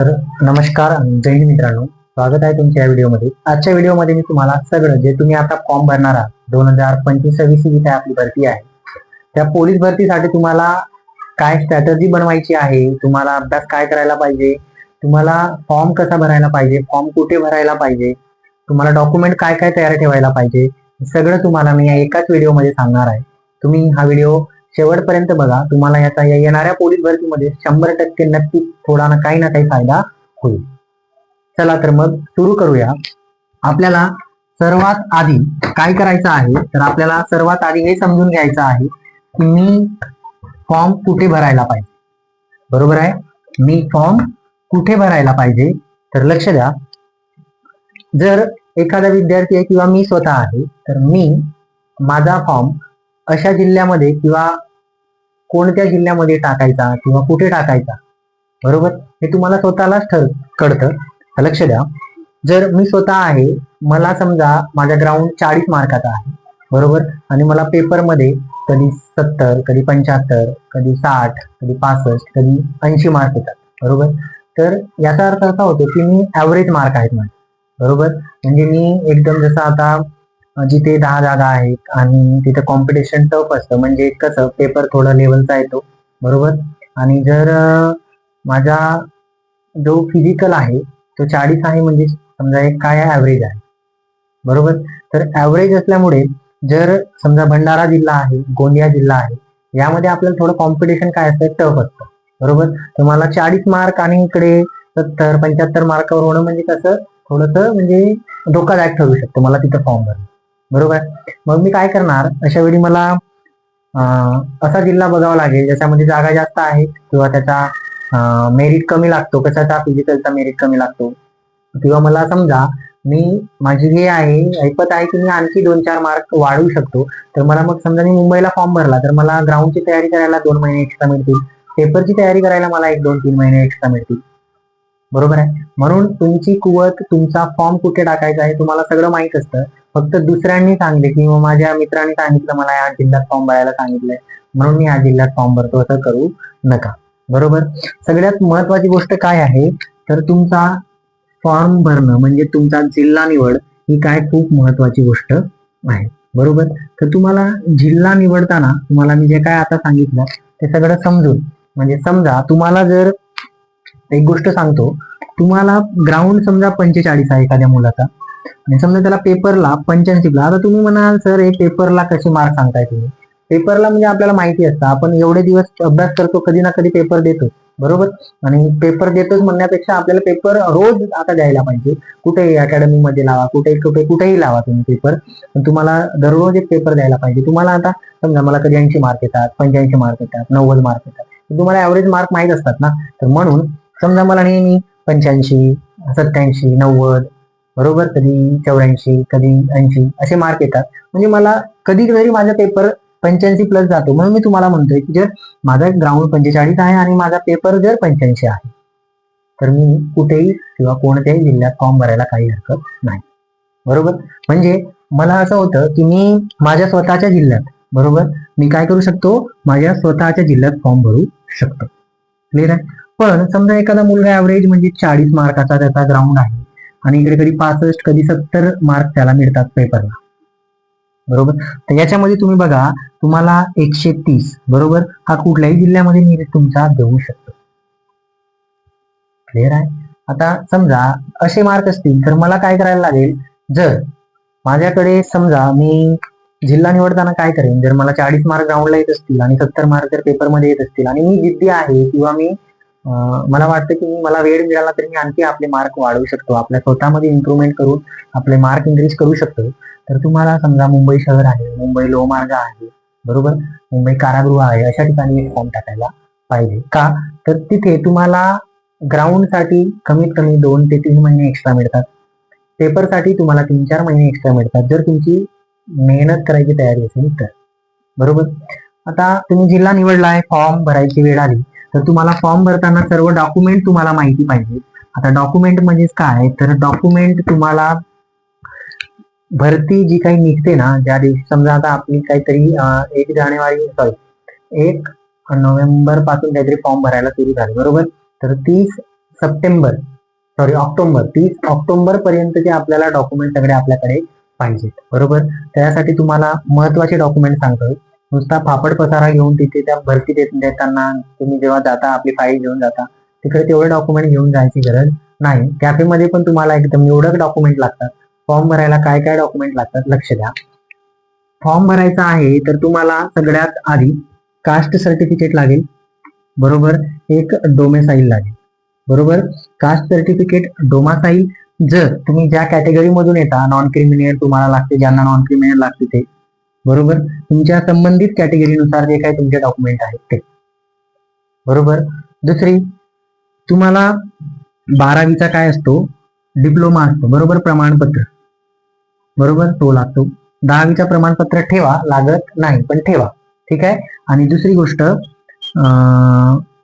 तर नमस्कार जैन मित्रांनो. स्वागत आहे तुमच्या या व्हिडिओमध्ये. आजच्या व्हिडिओमध्ये मी तुम्हाला सगळं जे तुम्ही आता फॉर्म भरणार आहात दोन हजार पंचवीस सव्वीस जी काय आपली भरती आहे. त्या पोलीस भरतीसाठी तुम्हाला काय स्ट्रॅटर्जी बनवायची आहे? तुम्हाला अभ्यास काय करायला पाहिजे? तुम्हाला फॉर्म कसा भरायला पाहिजे? फॉर्म कुठे भरायला पाहिजे? तुम्हाला डॉक्युमेंट काय काय तयार ठेवायला पाहिजे? सगळं तुम्हाला मी या एकाच व्हिडिओमध्ये सांगणार आहे. तुम्ही हा व्हिडिओ शेवटपर्यंत बघा तुम्हाला याचा या येणाऱ्या पोलीस भरतीमध्ये शंभर टक्के नक्की थोडा ना काही ना काही फायदा होईल. चला तर मग सुरू करूया. आपल्याला सर्वात आधी काय करायचं आहे? तर आपल्याला सर्वात आधी हे समजून घ्यायचं आहे की मी फॉर्म कुठे भरायला पाहिजे? बरोबर आहे? मी फॉर्म कुठे भरायला पाहिजे? तर लक्ष द्या. जर एखादा विद्यार्थी आहे किंवा मी स्वतः आहे तर मी माझा फॉर्म अशा जिल्ह्यामध्ये किंवा कोणत्या जिल्ह्यामध्ये टाकायचा किंवा कुठे टाकायचा? बरोबर? हे तुम्हाला स्वतःलाच ठर कळतं. लक्ष द्या. जर मी स्वतः आहे मला समजा माझा ग्राउंड चाळीस मार्काचा आहे. बरोबर? आणि मला पेपरमध्ये कधी सत्तर कधी पंच्याहत्तर कधी साठ कधी पासष्ट कधी ऐंशी मार्क येतात. बरोबर? तर याचा अर्थ असा होतो की मी ॲव्हरेज मार्क आहेत माझे. बरोबर? म्हणजे मी एकदम जसं आता जिथे दहा जागा आहेत आणि तिथे कॉम्पिटिशन टफ असतं. म्हणजे कसं पेपर थोडं लेवलचा येतो. बरोबर? आणि जर माझा जो फिजिकल आहे तो चाळीस आहे म्हणजे समजा एक काय ॲव्हरेज आहे. बरोबर? तर ॲव्हरेज असल्यामुळे जर समजा भंडारा जिल्हा आहे गोंदिया जिल्हा आहे यामध्ये आपल्याला थोडं कॉम्पिटिशन काय असतं टफ असतं. बरोबर? तर मला चाळीस मार्क आणि इकडे सत्तर पंच्याहत्तर मार्कावर होणं म्हणजे कसं थोडंसं म्हणजे धोकादायक ठरू शकतो. मला तिथं फॉर्म भरणं बरोबर? मग मी काय करणार? अशा वेळी मला असा जिल्हा बघावा लागेल ज्याच्यामध्ये जागा जास्त आहेत किंवा त्याचा मेरिट कमी लागतो. कशाचा? फिजिकलचा मेरिट कमी लागतो. किंवा मला समजा मी माझी हे आहे ऐपत आहे की मी आणखी दोन चार मार्क वाढवू शकतो. तर मला मग समजा मी मुंबईला फॉर्म भरला तर मला ग्राउंडची तयारी करायला दोन महिने एक्स्ट्रा मिळतील. पेपरची तयारी करायला मला एक दोन तीन महिने एक्स्ट्रा मिळतील. बरोबर आहे? म्हणून तुमची कुवत तुमचा फॉर्म कुठे टाकायचा आहे तुम्हाला सगळं माहीत असतं. फक्त दुसऱ्यांनी सांगले किंवा माझ्या मित्रांनी सांगितलं मला या जिल्ह्यात फॉर्म भरायला सांगितलंय. म्हणून मी या जिल्ह्यात फॉर्म भरतो असं करू नका. बरोबर? सगळ्यात महत्वाची गोष्ट काय आहे? तर तुमचा फॉर्म भरणं म्हणजे तुमचा जिल्हा निवड ही काय खूप महत्वाची गोष्ट आहे. बरोबर? तर तुम्हाला जिल्हा निवडताना तुम्हाला मी जे काय आता सांगितलं ते सगळं समजून म्हणजे समजा तुम्हाला जर एक गोष्ट सांगतो. तुम्हाला ग्राउंड समजा पंचेचाळीस आहे एखाद्या मुलाचा. आणि समजा त्याला पेपरला पंच्याऐंशीला आता तुम्ही म्हणाल सर हे पेपरला कसे मार्क सांगताय तुम्ही? पेपरला म्हणजे आपल्याला माहिती असतं. आपण एवढे दिवस अभ्यास करतो कधी ना कधी पेपर देतो. बरोबर? आणि पेपर देतोच म्हणण्यापेक्षा आपल्याला पेपर रोज आता द्यायला पाहिजे. कुठेही अकॅडमीमध्ये लावा कुठे कुठे कुठेही लावा तुम्ही पेपर. पण तुम्हाला दररोज एक पेपर द्यायला पाहिजे. तुम्हाला आता समजा मला कधी ऐंशी मार्क येतात पंच्याऐंशी मार्क येतात नव्वद मार्क येतात. तुम्हाला ऍव्हरेज मार्क माहीत असतात ना? तर म्हणून समजा मला नेहमी पंच्याऐंशी सत्याऐंशी नव्वद बरोबर कधी चौऱ्याऐंशी कधी ऐंशी असे मार्क येतात. म्हणजे मला कधी जरी माझा पेपर पंच्याऐंशी प्लस जातो. म्हणून मी तुम्हाला म्हणतोय की जर माझा ग्राउंड पंचेचाळीस आहे आणि माझा पेपर जर पंच्याऐंशी आहे तर मी कुठेही किंवा कोणत्याही जिल्ह्यात फॉर्म भरायला काही हरकत नाही. बरोबर? म्हणजे मला असं होतं की मी माझ्या स्वतःच्या जिल्ह्यात बरोबर? मी काय करू शकतो? माझ्या स्वतःच्या जिल्ह्यात फॉर्म भरू शकतो. क्लिअर आहे? पण समजा एखादा मुलगा ऍव्हरेज म्हणजे चाळीस मार्काचा त्याचा ग्राउंड आहे. आणि इकडे कधी पासष्ट कधी सत्तर मार्क त्याला मिळतात पेपरला बरोबर? तर याच्यामध्ये तुम्ही बघा तुम्हाला एकशे तीस बरोबर? हा कुठल्याही जिल्ह्यामध्ये मी तुमचा देऊ शकतो. क्लिअर आहे? आता समजा असे मार्क असतील तर मला काय करायला लागेल? जर माझ्याकडे समजा मी जिल्हा निवडताना काय करेन? जर मला चाळीस मार्क ग्राउंडला येत असतील आणि सत्तर मार्क जर पेपरमध्ये येत असतील आणि मी जिद्दी आहे किंवा मी मला वाटतं की मी मला वेळ मिळाला तर मी आणखी आपले मार्क वाढवू शकतो. आपल्या स्वतःमध्ये इम्प्रुव्हमेंट करून आपले मार्क इन्क्रीज करू शकतो. तर तुम्हाला समजा मुंबई शहर आहे मुंबई लोहमार्ग आहे बरोबर? मुंबई कारागृह आहे अशा ठिकाणी फॉर्म टाकायला पाहिजे. का? तर तिथे तुम्हाला ग्राउंडसाठी कमीत कमी दोन ते तीन महिने एक्स्ट्रा मिळतात. पेपरसाठी तुम्हाला तीन चार महिने एक्स्ट्रा मिळतात. जर तुमची मेहनत करायची तयारी असेल तर. बरोबर? आता तुम्ही जिल्हा निवडला आहे फॉर्म भरायची वेळ आली. तर तुम्हाला फॉर्म भरताना सर्व डॉक्युमेंट तुम्हाला माहिती पाहिजे. आता डॉक्युमेंट म्हणजेच काय? तर डॉक्युमेंट तुम्हाला भरती जी काही निघते ना ज्या दिवशी समजा आता आपली काहीतरी एक जानेवारी सॉरी एक नोव्हेंबरपासून काहीतरी फॉर्म भरायला सुरू झाले बरोबर? तर तीस सप्टेंबर सॉरी ऑक्टोबर तीस ऑक्टोबर पर्यंतचे आपल्याला डॉक्युमेंट सगळे आपल्याकडे पाहिजेत बरोबर? त्यासाठी तुम्हाला महत्त्वाचे डॉक्युमेंट सांगतोय. नुसता फापड पसारा घेऊन तिथे त्या भरती देत देताना तुम्ही जेव्हा जाता आपली फाईल घेऊन जाता तिकडे तेवढे डॉक्युमेंट घेऊन जायची गरज नाही. कॅफेमध्ये पण तुम्हाला एकदम निवडक डॉक्युमेंट लागतात. फॉर्म भरायला काय काय डॉक्युमेंट लागतात लक्ष द्या. फॉर्म भरायचा आहे तर तुम्हाला सगळ्यात आधी कास्ट सर्टिफिकेट लागेल. बरोबर एक डोमेसाईल लागेल. बरोबर कास्ट सर्टिफिकेट डोमासाईल जर तुम्ही ज्या कॅटेगरी मधून येता नॉन क्रिमिनल तुम्हाला लागते ज्यांना नॉन क्रिमिनल लागते ते बरोबर? तुमच्या संबंधित कॅटेगरीनुसार जे काही तुमचे डॉक्युमेंट आहेत ते. बरोबर? दुसरी तुम्हाला बारावीचा काय असतो? डिप्लोमा असतो. बरोबर? प्रमाणपत्र. बरोबर? तो लागतो. दहावीचा प्रमाणपत्र ठेवा. लागत नाही पण ठेवा. ठीक आहे? आणि दुसरी गोष्ट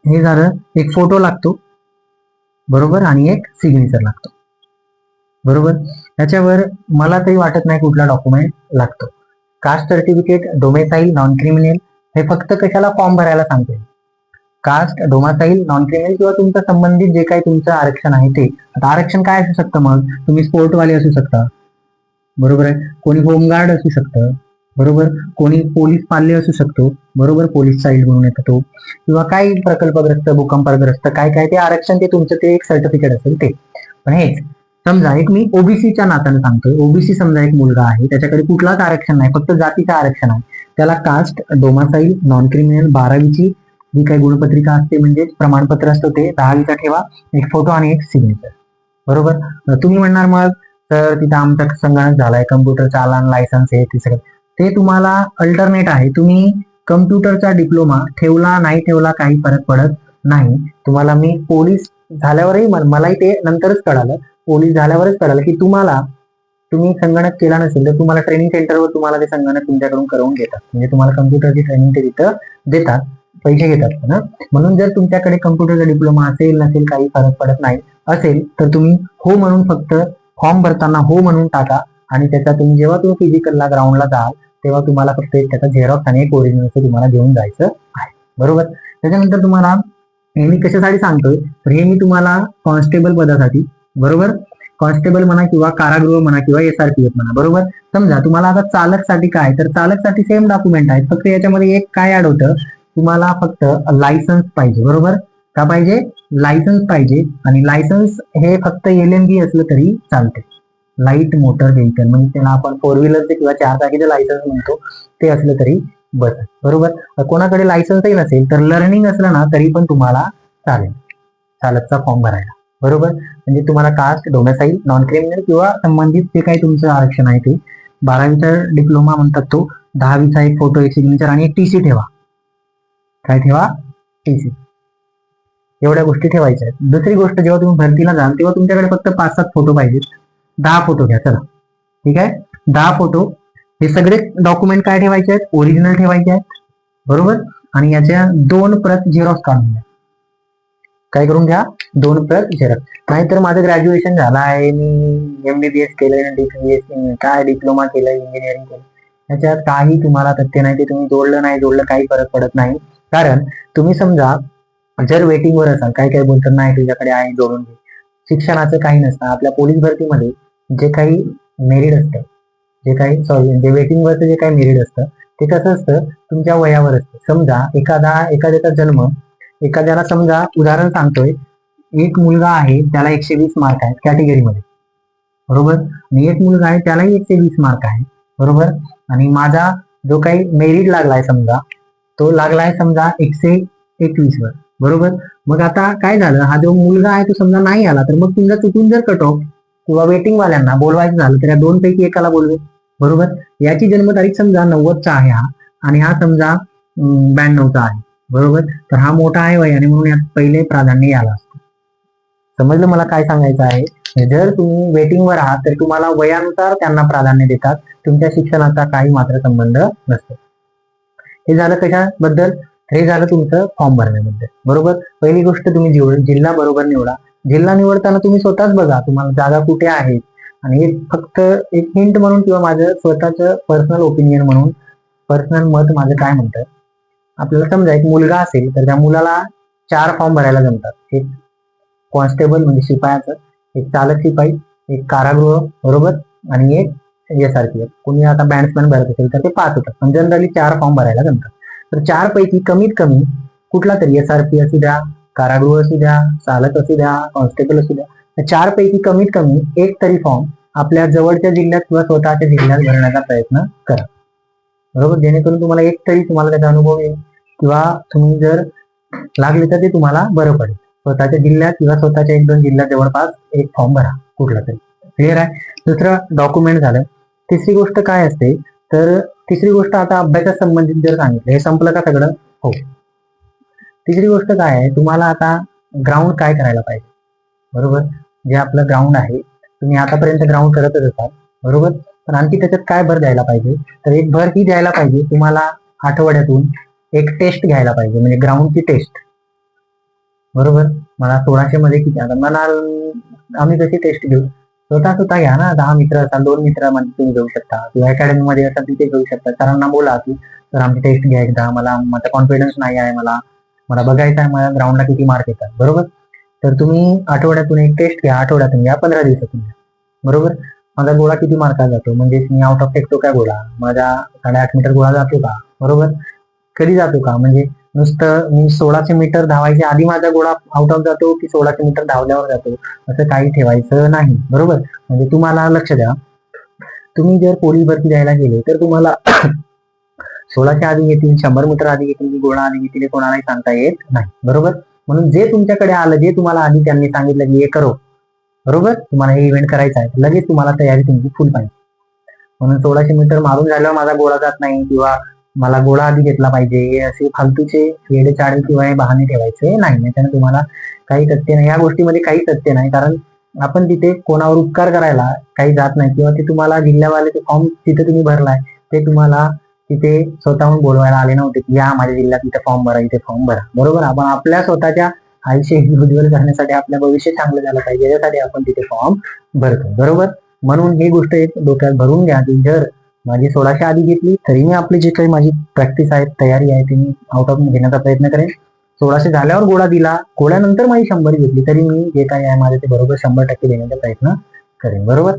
हे झालं एक फोटो लागतो. बरोबर? आणि एक सिग्नेचर लागतो. बरोबर? त्याच्यावर मला तरी वाटत नाही कुठला डॉक्युमेंट लागतो. Caste certificate domicile non criminal हे फक्त कशाला फॉर्म भरायला सांगते? कास्ट डोमासाईल नॉन क्रिमिनल किंवा तुमचं संबंधित जे काही तुमचं आरक्षण आहे ते. आता आरक्षण काय असू शकतं मग? तुम्ही स्पोर्टवाले असू शकता. बरोबर आहे? कोणी होमगार्ड असू शकतं. बरोबर? कोणी पोलीस पाल्य असू शकतो. बरोबर? पोलीस साईड म्हणून येतो तो. किंवा काही प्रकल्पग्रस्त भूकंपग्रस्त काय काय ते आरक्षण ते तुमचं ते एक सर्टिफिकेट असेल ते. पण हेच समजा एक मी ओबीसीच्या नात्याने सांगतोय. ओबीसी समजा एक मुलगा आहे त्याच्याकडे कुठलाच आरक्षण नाही फक्त जातीचं आरक्षण आहे. त्याला कास्ट डोमासाईल नॉन क्रिमिनल बारावीची जी काही गुणपत्रिका असते म्हणजे प्रमाणपत्र असतं ते दहावीचा ठेवा एक फोटो आणि एक सिग्नेचर बरोबर? तुम्ही म्हणणार मग तर तिथं आमचा संगणक झालाय कम्प्युटर चालन लायसन्स हे ते सगळं. ते तुम्हाला अल्टरनेट आहे. तुम्ही कम्प्युटरचा डिप्लोमा ठेवला नाही ठेवला काही फरक पडत नाही. तुम्हाला मी पोलीस झाल्यावरही मलाही ते नंतरच कळालं. पोलीस झाल्यावरच कळालं की तुम्हाला तुम्ही संगणक केला नसेल तर तुम्हाला ट्रेनिंग सेंटरवर तुम्हाला ते संगणक तुमच्याकडून करून घेतात. म्हणजे तुम्हाला कम्प्युटरची ट्रेनिंग ते तिथं देतात पैसे घेतात ना? म्हणून जर तुमच्याकडे कम्प्युटरचा डिप्लोमा असेल नसेल काही फरक पडत नाही असेल तर तुम्ही हो म्हणून फक्त फॉर्म भरताना हो म्हणून टाका आणि त्याचा तुम्ही जेव्हा तुम्ही फिजिकलला ग्राउंडला जाल तेव्हा तुम्हाला फक्त एक त्याचा झेरॉक्स आणि एक ओरिजिनल तुम्हाला घेऊन जायचं आहे. बरोबर? त्याच्यानंतर तुम्हाला हे मी कशासाठी सांगतोय तर हे मी तुम्हाला कॉन्स्टेबल पदासाठी बरोबर? कॉन्स्टेबल म्हणा किंवा कारागृह म्हणा किंवा एसआरपीएफ म्हणा बरोबर? समजा तुम्हाला आता चालकसाठी काय? तर चालकसाठी सेम डॉक्युमेंट आहेत फक्त याच्यामध्ये एक काय ऍड होतं? तुम्हाला फक्त लायसन्स पाहिजे बरोबर? का पाहिजे? लायसन्स पाहिजे आणि लायसन्स हे फक्त एल एम बी असलं तरी चालते लाइट मोटर व्हेकल म्हणजे त्याला आपण फोर व्हीलरचे किंवा चार चाकीचे लायसन्स म्हणतो ते असलं तरी बस बरोबर? कोणाकडे लायसन्सही नसेल तर लर्निंग असलं ना तरी पण तुम्हाला चालेल. चालकचा फॉर्म भरायला बरोबर? म्हणजे तुम्हाला कास्ट डोमेसाईल नॉन क्रिमिनल किंवा संबंधित जे काही तुमचं आरक्षण आहे ते. बारावीचा डिप्लोमा म्हणतात तो दहावीचा एक फोटो एक सिग्नेचर आणि एक टीसी ठेवा. काय ठेवा? टीसी एवढ्या गोष्टी ठेवायच्या आहेत. दुसरी गोष्ट जेव्हा तुम्ही भरतीला जाल तेव्हा तुमच्याकडे फक्त पाच सात फोटो पाहिजेत. दहा फोटो घ्या चला. ठीक आहे? दहा फोटो हे सगळे डॉक्युमेंट काय ठेवायचे आहेत? ओरिजिनल ठेवायचे आहेत. बरोबर? आणि याच्या दोन प्रत झेरॉक्स काढून घ्या. काय करून घ्या? दोन प्रत झेरॉक्स नाहीतर माझं ग्रॅज्युएशन झालं आहे. मी एमबीबीएस केलंय डीपीएस काय डिप्लोमा केलं इंजिनिअरिंग केलं याच्यात काही तुम्हाला तथ्य नाही ते तुम्ही जोडलं नाही जोडलं काही फरक पडत नाही. कारण तुम्ही समजा जर वेटिंगवर असाल काही काही बोलतात नाही तुझ्याकडे आहे जोडून घे. शिक्षणाचं काही नसतं. आपल्या पोलीस भरतीमध्ये जे काही मेरिट असतं जे काही सॉरी जे वेटिंगवरचं जे काही मेरिट असतं ते कसं असतं? तुमच्या वयावर असतं. समजा एखादा एखाद्याचा जन्म एखाद्याला समजा उदाहरण सांगतोय एक मुलगा आहे त्याला एकशे वीस मार्क आहेत कॅटेगरीमध्ये बरोबर? आणि एक मुलगा आहे त्यालाही एकशे वीस मार्क आहे. बरोबर? आणि माझा जो काही मेरिट लागलाय समजा तो लागलाय समजा एकशे एकवीस वर. बरोबर? मग आता काय झालं? हा जो मुलगा आहे तो समजा नाही आला तर मग तुमचा चुकून जर कट ऑफ किंवा वेटिंग वाल्यांना बोलवायचं झालं तर या दोन पैकी एकाला बोलवे. बरोबर? याची जन्मतारीख समजा नव्वदचा आहे हा. आणि हा समजा ब्याण्णवचा आहे. बरोबर? तर हा मोठा आहे वयाने म्हणून यात पहिले प्राधान्य याला असतं समजलं मला काय सांगायचं आहे? म्हणजे जर तुम्ही वेटिंगवर आहात तर तुम्हाला वयानुसार त्यांना प्राधान्य देतात. तुमच्या शिक्षणाचा काही मात्र संबंध नसतो. हे झालं कशाबद्दल? हे झालं तुमचं फॉर्म भरण्याबद्दल. बरोबर? पहिली गोष्ट तुम्ही जिल्हा बरोबर निवडा. जिल्हा निवडताना तुम्ही स्वतःच बघा तुम्हाला जागा कुठे आहेत? आणि हे फक्त एक हिंट म्हणून किंवा माझं स्वतःचं पर्सनल ओपिनियन म्हणून पर्सनल मत माझं काय म्हणतं? आपल्याला समजा एक मुलगा असेल तर त्या मुलाला चार फॉर्म भरायला जमतात. एक कॉन्स्टेबल म्हणजे शिपायाचं एक चालक शिपाई एक कारागृह बरोबर? आणि एक एस आर पी एफ कोणी आता बँड्समॅन भरत असेल तर ते पाच होतात. पण जनरली चार फॉर्म भरायला जमतात. तर चार पैकी कमीत कमी कुठला तरी एस आर पी असू द्या कारागृह असू द्या चालक असू द्या कॉन्स्टेबल असू द्या तर चार पैकी कमीत कमी एक तरी फॉर्म आपल्या जवळच्या जिल्ह्यात किंवा स्वतःच्या जिल्ह्यात भरण्याचा प्रयत्न करा. बरोबर? जेणेकरून तुम्हाला एक तरी तुम्हाला त्याचा अनुभव येईल. किंवा तुम्ही जर लागले तर ते तुम्हाला बरं पडेल. स्वतःच्या जिल्ह्यात किंवा स्वतःच्या एक दोन जिल्ह्यात जवळपास एक फॉर्म भरा कुठला तरी. क्लिअर आहे? दुसरं डॉक्युमेंट झालं. तिसरी गोष्ट काय असते? तर तिसरी गोष्ट आता अभ्यासा संबंधित जर सांगितलं हे संपलं का सगळं? हो. तिसरी गोष्ट काय आहे? तुम्हाला आता ग्राउंड काय करायला पाहिजे? बरोबर? जे आपलं ग्राउंड आहे तुम्ही आतापर्यंत ग्राउंड करतच असाल. बरोबर? पण आणखी त्याच्यात काय भर द्यायला पाहिजे? तर एक भर ही द्यायला पाहिजे तुम्हाला आठवड्यातून एक टेस्ट घ्यायला पाहिजे म्हणजे ग्राउंडची टेस्ट बरोबर? मला सोळाशे मध्ये किती आता मला आम्ही कशी टेस्ट घेऊ? स्वतः स्वतः घ्या ना दहा मित्र असाल दोन मित्र म्हणजे तुम्ही घेऊ शकता. किंवा अकॅडमी मध्ये असाल तिथे घेऊ शकता. सरांना बोला की सर आमची टेस्ट घ्या एकदा मला माझा कॉन्फिडन्स नाही आहे मला. मला बघायचं आहे मला ग्राउंडला किती मार्क येतात. बरोबर? तर तुम्ही आठवड्यातून एक टेस्ट घ्या आठवड्यातून घ्या पंधरा दिवसातून घ्या. बरोबर? माझा गोळा किती मार्कात जातो? म्हणजे मी आउट ऑफ फेकतो काय गोळा? माझा साडेआठ मीटर गोळा जातो का? बरोबर? कधी जातो का? म्हणजे नुसतं मी सोळाशे मीटर धावायच्या आधी माझा गोळा आउट ऑफ जातो की सोळाशे मीटर धावल्यावर जातो? असं काही ठेवायचं नाही. बरोबर? म्हणजे तुम्हाला लक्ष द्या. तुम्ही जर पोलीस भरती द्यायला गेले तर तुम्हाला सोळाच्या आधी घेतील शंभर मीटर आधी घेतील गोळा आधी घेतील कोणालाही सांगता येत नाही. बरोबर? म्हणून जे तुमच्याकडे आलं जे तुम्हाला आधी त्यांनी सांगितलं की हे करो. बरोबर? तुम्हाला हे इव्हेंट करायचा आहे. लगेच तुम्हाला तयारी तुमची फुल पाहिजे. म्हणून सोळाशे मीटर मारून झाल्यावर माझा गोळा जात नाही किंवा मला गोळा आधी घेतला पाहिजे. हे असे फालतूचे वेडे चाळे किंवा हे बहाणे ठेवायचे नाही. त्याने तुम्हाला काही सत्य नाही. या गोष्टीमध्ये काही सत्य नाही. कारण आपण तिथे कोणावर उपकार करायला काही जात नाही. किंवा ते तुम्हाला जिल्ह्यावाले ते फॉर्म तिथे तुम्ही भरलाय ते तुम्हाला तिथे स्वतःहून बोलवायला आले नव्हते. की या माझ्या जिल्ह्यात इथे फॉर्म भरा इथे फॉर्म भरा. बरोबर? आपण आपल्या स्वतःच्या आयुष्य उज्ज्वल करण्यासाठी आपल्या भविष्य चांगलं झालं पाहिजे. यासाठी आपण तिथे फॉर्म भरतो. बरोबर? म्हणून ही गोष्ट एक डोक्यात भरून घ्या. की जर माझी सोळाशे आधी घेतली तरी मी आपली जी काही माझी प्रॅक्टिस आहे तयारी आहे ती मी आउट ऑफ घेण्याचा प्रयत्न करेन. सोळाशे झाल्यावर गोळा दिला गोळ्यानंतर माझी शंभर घेतली तरी मी जे काही आहे माझं ते बरोबर शंभर टक्के देण्याचा प्रयत्न करेन. बरोबर?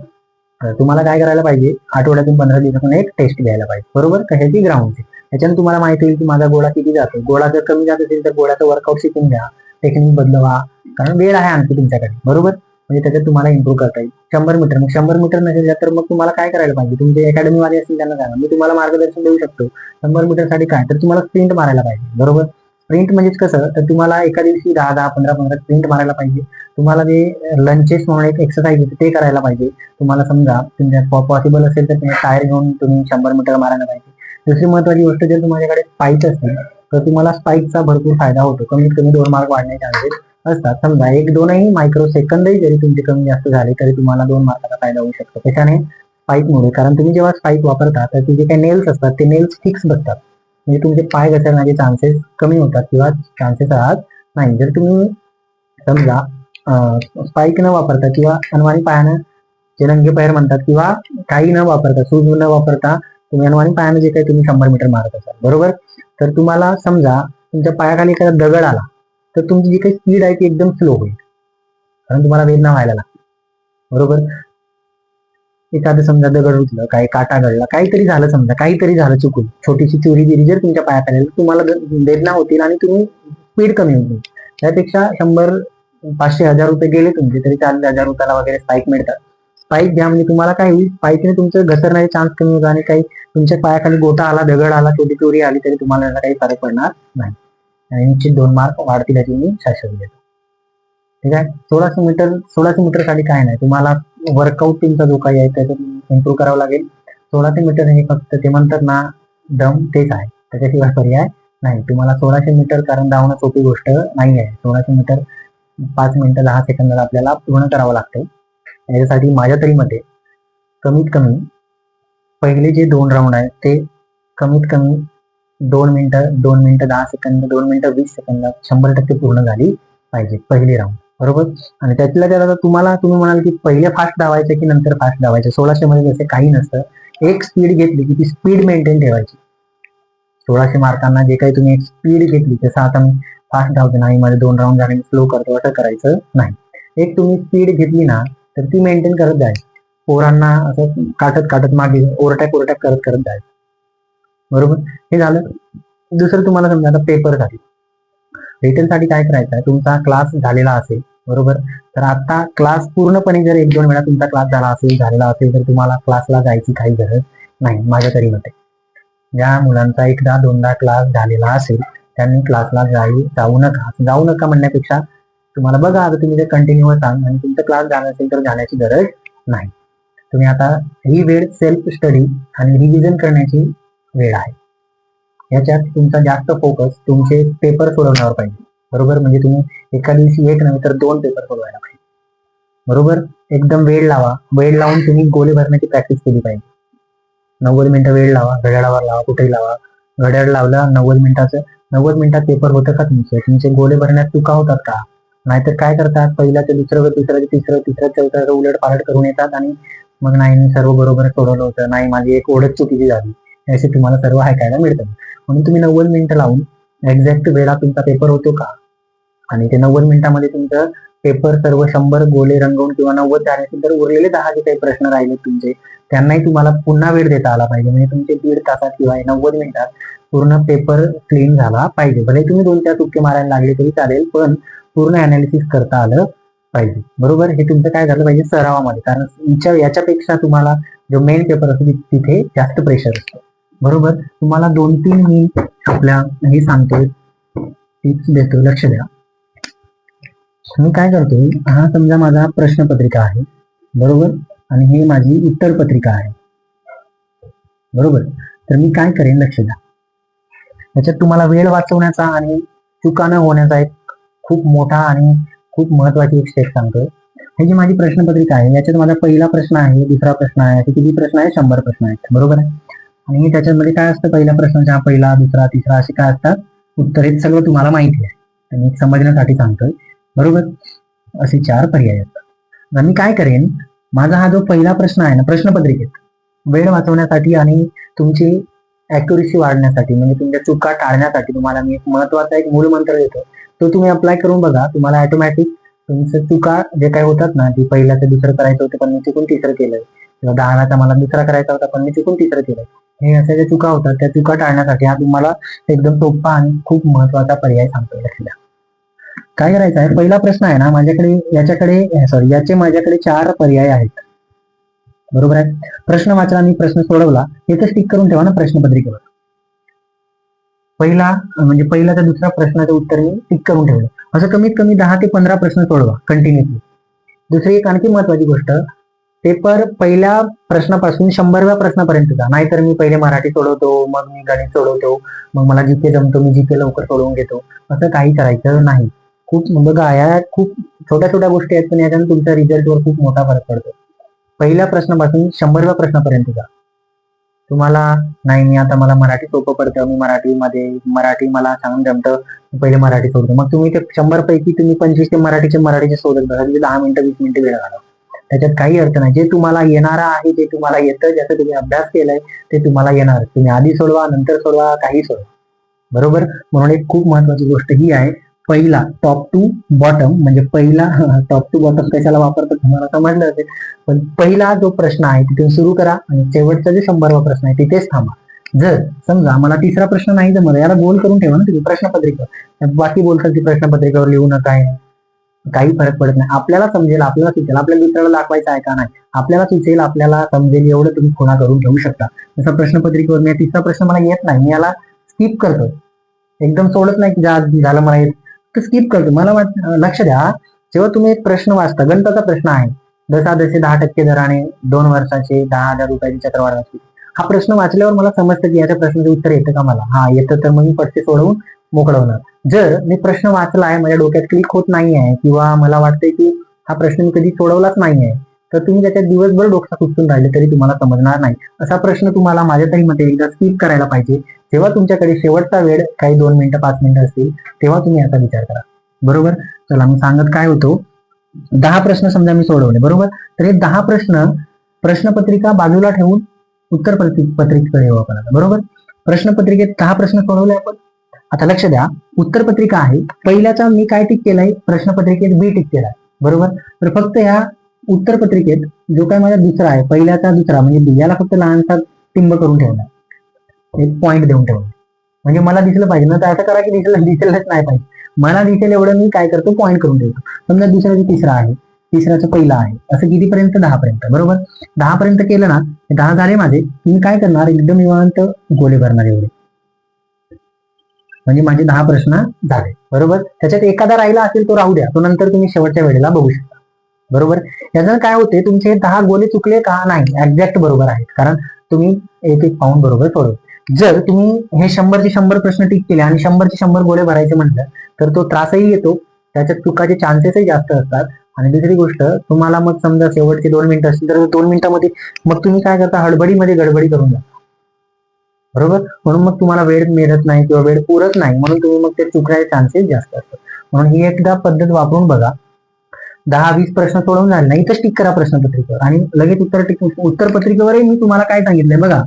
तर तुम्हाला काय करायला पाहिजे? आठवड्यातून पंधरा दिवसातून एक टेस्ट घ्यायला पाहिजे. बरोबर? कशाची ग्राउंडची त्याच्यानं तुम्हाला माहिती होईल की माझा गोळा किती जातो. गोळा जर कमी जात असेल तर गोळ्याचं वर्कआउट शिकून घ्या. टेक्निक बदलवा. कारण वेळ आहे आणखी तुमच्याकडे. बरोबर? म्हणजे त्याच्यात तुम्हाला इम्प्रूव्ह करता येईल. शंभर मीटर. मग शंभर मीटर नसेल तर मग तुम्हाला काय करायला पाहिजे? तुमचे अकॅडमीवाले असतील त्यांना सांगा. मी तुम्हाला मार्गदर्शन देऊ शकतो. शंभर मीटरसाठी काय? तर तुम्हाला स्प्रिंट मारायला पाहिजे. बरोबर? स्प्रिंट म्हणजेच कसं? तर तुम्हाला एका दिवशी दहा दहा पंधरा पंधरा स्प्रिंट मारायला पाहिजे. तुम्हाला जे लंचेस म्हणून एक एक्सरसाइज येते ते करायला पाहिजे. तुम्हाला समजा तुमच्या पॉसिबल असेल तर टायर घेऊन तुम्ही शंभर मीटर मारायला पाहिजे. दुसरी महत्वाची गोष्ट जर तुमच्याकडे स्पाईक असतील तर तुम्हाला स्पाईकचा भरपूर फायदा होतो. कमीत कमी दोन मार्क वाढण्याचे चान्सेस असतात. समजा एक दोनही मायक्रो सेकंदही जरी तुमचे कमी जास्त झाले तरी तुम्हाला दोन मार्काचा फायदा होऊ शकतो. त्याच्याने स्पाईकमुळे कारण तुम्ही जेव्हा स्पाईक वापरता तर ते जे काही नेल्स असतात ते नेल्स फिक्स बसतात म्हणजे तुमचे पाय घसरण्याचे चान्सेस कमी होतात किंवा चान्सेस राहत नाही. जर तुम्ही समजा स्पाईक न वापरता किंवा अनवाणी पायानं जे नंगे पैर म्हणतात किंवा काही न वापरता सूज न वापरता तुम्ही अनवाणी पायानं जे काही तुम्ही शंभर मीटर मारत असाल. बरोबर? तर तुम्हाला समजा तुमच्या पायाखाली एखादा दगड आला तर तुमची जी काही स्पीड आहे ती एकदम स्लो होईल. कारण तुम्हाला वेदना व्हायला लागते. बरोबर? एखादं समजा दगड उठलं काही काटा घडला काहीतरी झालं समजा काहीतरी झालं चुकून. छोटीशी चोरी बिरी जर तुमच्या पायाखाली तुम्हाला वेदना होतील आणि तुम्ही स्पीड कमी होईल त्यापेक्षा शंभर पाचशे हजार रुपये गेले तुमचे तरी चार हजार रुपयाला वगैरे स्पाईक मिळतात. स्पाईक घ्या म्हणजे तुम्हाला काय होईल स्पाईकने तुमचं घसरण्याचे चान्स कमी होतो आणि काही तुमच्या पायाखाली गोटा आला दगड आला छोटी चोरी आली तरी तुम्हाला याला काही फरक पडणार नाही. आणि निश्चित दोन मार्क वाढतील याची मी शाश्वत देतो. ठीक आहे? सोळाशे मीटर सोळाशे मीटरसाठी काय नाही. तुम्हाला वर्कआउट तुमचा जो काही आहे त्याचं इम्प्रूव्ह करावं लागेल. सोळाशे मीटर हे फक्त ते म्हणतात ना दम तेच आहे. त्याच्याशिवाय पर्याय नाही. तुम्हाला सोळाशे मीटर कारण धावणं सोपी गोष्ट नाही आहे सोळाशे मीटर पाच मिनिटं दहा सेकंदात आपल्याला पूर्ण करावं लागतं. याच्यासाठी माझ्या तरी मते कमीत कमी पहिले जे दोन राऊंड आहेत ते कमीत कमी दोन मिनटं दोन मिनटं दहा सेकंद दोन मिनटं वीस सेकंदात शंभर टक्के पूर्ण झाली पाहिजे पहिली राऊंड बरोबर? आणि त्यातल्या त्यात आता तुम्हाला तुम्ही म्हणाल की पहिले फास्ट धावायचं की नंतर फास्ट धावायचं? सोळाशे मध्ये जसे काही नसतं एक स्पीड घेतली की ती स्पीड मेंटेन ठेवायची. सोळाशे मार्कांना जे काही तुम्ही एक स्पीड घेतली जसं आता मी फास्ट धावते नाही माझे दोन राऊंड झाले मी स्लो करतो असं करायचं नाही. एक तुम्ही स्पीड घेतली ना तर ती मेंटेन करत जायची पोरांना असं काटत काटत मागे ओरटॅक ओरटॅक करत करत जायचं बरोबर? हे झालं. दुसरं तुम्हाला समजा आता पेपरसाठी. रिटर्नसाठी काय करायचं आहे? तुमचा क्लास झालेला असेल. बरोबर? तर आता क्लास पूर्णपणे जर एक दोन वेळा तुमचा क्लास झाला असेल झालेला असेल तर तुम्हाला क्लासला जायची काही गरज नाही माझ्या तरी मते. ज्या मुलांचा एकदा दोनदा क्लास झालेला असेल त्यांनी क्लासला जाऊ जाऊ नका. जाऊ नका म्हणण्यापेक्षा तुम्हाला बघा आता तुम्ही ते कंटिन्यू सांग आणि तुमचा क्लास जाणार असेल तर जाण्याची गरज नाही. तुम्ही आता ही वेळ सेल्फ स्टडी आणि रिव्हिजन करण्याची वेळ आहे. याच्यात तुमचा जास्त फोकस तुमचे पेपर सोडवण्यावर पाहिजे. बरोबर? म्हणजे तुम्ही एका दिवशी एक नव्हे तर दोन पेपर सोडवायला पाहिजे. बरोबर? एकदम वेळ लावा. वेळ लावून तुम्ही गोले भरण्याची प्रॅक्टिस केली पाहिजे. नव्वद मिनिटं वेळ लावा. घड्याळावर लावा. कुठेही लावा. घड्याळ लावला नव्वद मिनिटाचं नव्वद मिनिटात पेपर होतं का तुमचे? तुमचे गोले भरण्यात चुका होतात का? नाहीतर काय करतात? पहिल्याचं दुसरं तिसरं तिसरं तिसरं चौथं उलट पालट करून येतात आणि मग नाही मी सर्व बरोबर सोडवलं होतं. नाही माझी एक ओढच चुकीची झाली. असे तुम्हाला सर्व ऐकायला मिळतं. म्हणून तुम्ही नव्वद मिनिटं लावून एक्झॅक्ट वेळा तुमचा पेपर होतो का? आणि ते नव्वद मिनिटामध्ये तुमचं पेपर सर्व शंभर गोले रंगवून किंवा नव्वद झाले तर उरलेले दहा जे काही प्रश्न राहिले तुमचे त्यांनाही तुम्हाला पुन्हा वेळ देता आला पाहिजे. म्हणजे तुमचे दीड तासात किंवा नव्वद मिनिटात पूर्ण पेपर क्लीन झाला पाहिजे. भले तुम्ही दोन चार तुक्के मारायला लागले तरी चालेल पण पूर्ण अनालिसिस करता आलं पाहिजे. बरोबर? हे तुमचं काय झालं पाहिजे? सरावामध्ये. कारण याच्यापेक्षा तुम्हाला जो मेन पेपर असतो तिथे जास्त प्रेशर असतो. बरोबर? तुम्हाला दोन तीन मी आपल्या हे सांगतोय टिप्स देतो लक्ष द्या. मी काय करतोय हा समजा माझा प्रश्नपत्रिका आहे. बरोबर? आणि ही माझी उत्तर पत्रिका आहे. बरोबर? तर मी काय करेन? लक्ष द्या. याच्यात तुम्हाला वेळ वाचवण्याचा आणि चुका न होण्याचा एक खूप मोठा आणि खूप महत्वाची एक स्टेप सांगतोय. हे जी माझी प्रश्नपत्रिका आहे याच्यात माझा पहिला प्रश्न आहे दुसरा प्रश्न आहे असे किती प्रश्न आहे शंभर प्रश्न आहेत. बरोबर आहे? आणि त्याच्यामध्ये काय असतं? पहिल्या प्रश्नाच्या पहिला दुसरा तिसरा असे काय असतात? उत्तर हे सगळं तुम्हाला माहिती आहे. मी समजण्यासाठी सांगतोय. बरोबर? असे चार पर्याय असतात मी काय करेन? माझा हा जो पहिला प्रश्न आहे ना प्रश्नपत्रिकेत वेळ वाचवण्यासाठी आणि तुमची अॅक्युरेसी वाढण्यासाठी म्हणजे तुमच्या चुका टाळण्यासाठी तुम्हाला मी एक महत्त्वाचा एक मूलमंत्र देतो. तो तुम्ही अप्लाय करून बघा. तुम्हाला ऑटोमॅटिक तुमचं चुका जे काही होतात ना की पहिल्याचं दुसरं करायचं होतं पण मी चुकून तिसरं केलंय. किंवा दहाचा मला दुसरा करायचा होता पण मी चुकून तिसरं केलंय. हे अशा ज्या चुका होतात त्या चुका टाळण्यासाठी हा तुम्हाला एकदम सोपा आणि खूप महत्त्वाचा पर्याय सांगतो लक्षात काय करायचं आहे? पहिला प्रश्न आहे ना माझ्याकडे याच्याकडे सॉरी याचे माझ्याकडे चार पर्याय आहेत. बरोबर आहे? प्रश्न वाचला मी प्रश्न सोडवला. हे स्टिक करून ठेवा ना प्रश्नपत्रिकेवर. पहिला म्हणजे पहिला तर दुसरा प्रश्नाचं उत्तर मी टिक करून ठेवलं. असं कमीत कमी दहा ते पंधरा प्रश्न सोडवा कंटिन्युअसली दुसरी एक आणखी महत्वाची गोष्ट पेपर पहिल्या प्रश्नापासून शंभरव्या प्रश्नापर्यंतचा नाहीतर मी पहिले मराठी सोडवतो मग मी गणित सोडवतो मग मला जीके जमतो मी जीके लवकर सोडवून घेतो. असं काही करायचं नाही. खूप म्हणजे बघा या खूप छोट्या छोट्या गोष्टी आहेत पण याच्यानं तुमच्या रिझल्टवर खूप मोठा फरक पडतो. पहिल्या प्रश्नापासून शंभरव्या प्रश्नापर्यंतचा तुम्हाला नाही मी आता मला मराठी सोपं पडतं. मी मराठीमध्ये मराठी मला सांगून जमतं. मी पहिले मराठी सोडतो. मग तुम्ही ते शंभर पैकी तुम्ही पंचवीस ते मराठीचे मराठीचे सोडत बघा तिथे दहा मिनिटं वीस मिनिटं वेळ घाला त्याच्यात काही अर्थ नाही. जे तुम्हाला येणार आहे जे तुम्हाला येतं ज्याचा तुम्ही अभ्यास केलाय ते तुम्हाला येणार. तुम्ही आधी सोडवा नंतर सोडवा काही सोडवा. बरोबर? म्हणून एक खूप महत्वाची गोष्ट ही आहे पहिला टॉप टू बॉटम म्हणजे पहिला टॉप टू बॉटम कशाला वापरतात तुम्हाला समजलं असेल. पण पहिला जो प्रश्न आहे तिथून सुरू करा आणि शेवटचा जे शंभरवा प्रश्न आहे तिथेच थांबा. जर समजा मला तिसरा प्रश्न नाही जमत याला गोल करून ठेवा ना तुम्ही प्रश्नपत्रिका. बाकी बोलतात की प्रश्नपत्रिकेवर लिहू नका आहे काही फरक पडत नाही. आपल्याला समजेल आपल्याला सुचेल. आपल्या दुसऱ्याला दाखवायचं आहे का नाही? आपल्याला सुचेल आपल्याला समजेल एवढं तुम्ही खुणा करून ठेवू शकता. जसं प्रश्नपत्रिकेवर मी तिसरा प्रश्न मला येत नाही. मी याला स्किप करतो एकदम सोडत नाही की झालं मला येत तर स्किप करतो. मला वाट लक्ष द्या. जेव्हा तुम्ही एक प्रश्न वाचता गणिताचा प्रश्न आहे. दसा दसे दहा टक्के दराने दोन वर्षाचे दहा हजार रुपयाची चक्रवाढ असते हा प्रश्न वाचल्यावर मला समजतं की याच्या प्रश्नाचं उत्तर येतं का मला? हा येतं तर मग मी पटके सोडवून मोकळं होणार जर मी प्रश्न वाचला आहे माझ्या डोक्यात क्लिक होत नाही आहे किंवा मला वाटतंय की हा प्रश्न मी कधी सोडवलाच नाही आहे तर तुम्ही त्याच्यात दिवसभर डोकसा कुचून राहिले तरी तुम्हाला समजणार नाही. असा प्रश्न तुम्हाला माझ्या तरी मते एकदा स्किप करायला पाहिजे. जेव्हा तुमच्याकडे शेवटचा वेळ काही दोन मिनिटं पाच मिनिटं असतील तेव्हा तुम्ही याचा विचार करा. बरोबर? चला मी सांगत काय होतो? दहा प्रश्न समजा मी सोडवले बरोबर? तर हे दहा प्रश्न प्रश्नपत्रिका बाजूला ठेवून उत्तर पत्रिकेकडे येऊ आपण बरोबर? प्रश्नपत्रिकेत दहा प्रश्न सोडवले आपण. आता लक्ष द्या उत्तरपत्रिका आहे. पहिल्याचा मी काय टिक केलाय? प्रश्नपत्रिकेत बी टिक केलाय बरोबर? तर फक्त ह्या उत्तरपत्रिकेत जो काय माझा दुसरा आहे पहिल्याचा दुसरा म्हणजे बी याला फक्त लहानसा टिंब करून ठेवला एक पॉईंट देऊन ठेवला म्हणजे मला दिसलं पाहिजे. ना तर असं करा की दिसलं दिसलंच नाही पाहिजे. मला दिसेल एवढं मी काय करतो? पॉईंट करून ठेवतो समजा दुसऱ्याचा तिसरा आहे. तिसऱ्याचं पहिला आहे. असं कितीपर्यंत? दहा पर्यंत बरोबर? दहा पर्यंत केलं ना दहा झाले माझे. तुम्ही काय करणार? एकदम निवांत गोले भरणार एवढे. म्हणजे माझे दहा प्रश्न झाले. बरोबर? त्याच्यात एखादा राहिला असेल तो राहू द्या. तो नंतर तुम्ही शेवटच्या वेळेला बघू शकता. बरोबर? याचं काय होते तुमचे दहा गोले चुकले का? नाही. एक्झॅक्ट बरोबर आहेत. कारण तुम्ही एक एक पाऊंड बरोबर सोडव जर तुम्ही हे शंभरचे शंभर प्रश्न टिक केले आणि शंभरचे शंभर गोळे भरायचे म्हटलं तर तो त्रासही येतो त्याच्यात चुकाचे चान्सेसही जास्त असतात. आणि दुसरी गोष्ट तुम्हाला मग समजा शेवटचे दोन मिनिटं असतील तर दोन मिनिटामध्ये मग तुम्ही काय करता? हडबडीमध्ये गडबडी करून जाता बरोबर? म्हणून मग तुम्हाला वेळ मिळत नाही किंवा वेळ पुरत नाही म्हणून तुम्ही मग ते चुकण्याचे चान्सेस जास्त असतात. म्हणून ही एकदा पद्धत वापरून बघा. दहा वीस प्रश्न सोडवून झाले नाही तर टिक करा प्रश्नपत्रिकेवर. आणि लगेच उत्तर टिक उत्तरपत्रिकेवरही मी तुम्हाला काय सांगितलंय बघा.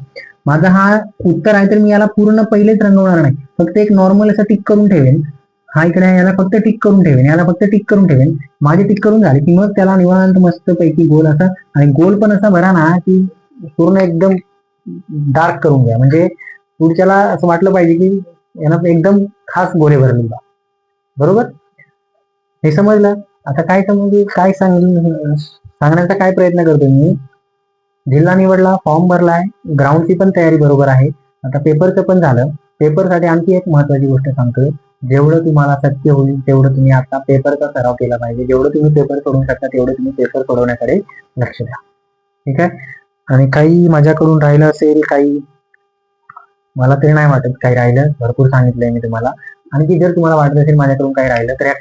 माझा हा उत्तर आहे तर मी याला पूर्ण पहिलेच रंगवणार नाही. फक्त एक नॉर्मल असं टिक करून ठेवेन. हा इकडे आहे, याला फक्त टिक करून ठेवेन. याला फक्त टिक करून ठेवेन. माझे टिक करून झाले की मग त्याला निवांत मस्त पैकी गोल असा आणि गोल पण असा भरा ना की पूर्ण एकदम डार्क करून घ्या. म्हणजे पुढच्याला असं वाटलं पाहिजे की याला एकदम खास गोले भरले बरोबर? हे समजलं? आता काय समजू काय सांग सांगण्याचा काय प्रयत्न करतोय मी? जिल्हा निवडला फॉर्म भरलाय ग्राउंडची पण तयारी बरोबर आहे. आता पेपरचं पण झालं. पेपरसाठी आणखी एक महत्वाची गोष्ट सांगतोय. जेवढं तुम्हाला शक्य होईल तेवढं तुम्ही आता पेपरचा सराव केला पाहिजे. जेवढं तुम्ही पेपर सोडवू शकता तेवढं तुम्ही पेपर सोडवण्याकडे लक्ष द्या. ठीक आहे? आणि काही माझ्याकडून राहिलं असेल काही मला तरी नाही वाटत काही राहिलं. भरपूर सांगितलंय मी तुम्हाला. आणखी जर तुम्हाला वाटत असेल माझ्याकडून काही राहिलं तर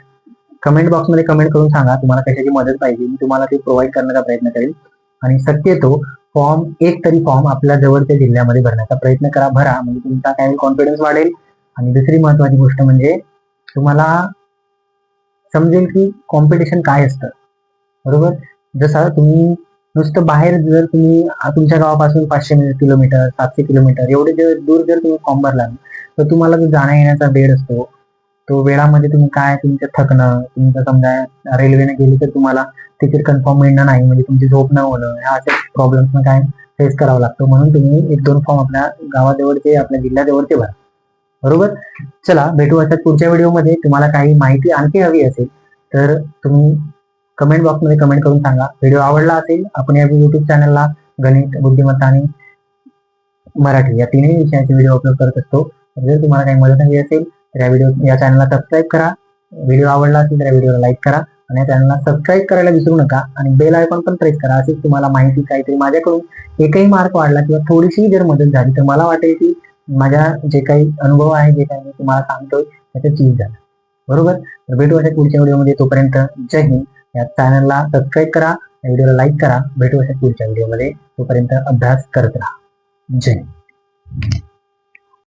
कमेंट बॉक्समध्ये कमेंट करून सांगा. तुम्हाला कशाची मदत पाहिजे मी तुम्हाला ते प्रोव्हाइड करण्याचा प्रयत्न करेल. आणि शक्यतो फॉर्म एक तरी फॉर्म आपल्या जवळच्या जिल्ह्यामध्ये भरण्याचा प्रयत्न करा भरा. म्हणजे तुमचा काय कॉन्फिडन्स वाढेल. आणि दुसरी महत्वाची गोष्ट म्हणजे तुम्हाला समजेल की कॉम्पिटिशन काय असतं. बरोबर? जसं तुम्ही नुसतं बाहेर जर तुम्ही तुमच्या गावापासून पाचशे किलोमीटर सातशे किलोमीटर एवढे जर दूर जर तुम्ही फॉर्म भरला तर तुम्हाला जो जाण्या येण्याचा वेळ असतो तो वेळामध्ये तुम्ही काय तुमचं थकणं तुमचं समजा रेल्वेने गेली तर तुम्हाला तिकीट कन्फर्म मिळणं नाही म्हणजे तुमची झोप न होणं ह्या अशा प्रॉब्लेम्स काय फेस करावं लागतं. म्हणून तुम्ही एक दोन फॉर्म आपल्या गावाजवळचे आपल्या जिल्ह्याजवळचे भरा. बरोबर? चला भेटू अशाच पुढच्या व्हिडिओमध्ये तुम्हाला काही माहिती आणखी हवी असेल तर तुम्ही कमेंट बॉक्समध्ये कमेंट करून सांगा. व्हिडिओ आवडला असेल आपण या युट्यूब चॅनलला गणित बुद्धिमत्ता आणि मराठी या तिन्ही विषयाचे व्हिडिओ अपलोड करत असतो. जर तुम्हाला काही मदत हवी असेल तर या व्हिडिओ या चॅनलला सबस्क्राईब करा. व्हिडिओ आवडला असेल तर या व्हिडिओला लाईक करा. आणि या चॅनलला सबस्क्राईब करायला विसरू नका. आणि बेल आयकॉन पण प्रेस करा. अशीच तुम्हाला माहिती काहीतरी माझ्याकडून एकही मार्क वाढला किंवा थोडीशी जर मदत झाली तर मला वाटेल की माझ्या जे काही अनुभव आहे जे काही मी तुम्हाला सांगतोय त्याचं चीज झालं. बरोबर? तर भेटू अशा पुढच्या व्हिडिओमध्ये तोपर्यंत जय हिंद. या चॅनलला सबस्क्राईब करा. या व्हिडिओला लाईक करा. भेटू अशा पुढच्या व्हिडिओमध्ये तोपर्यंत अभ्यास करत राहा. जय हिंद.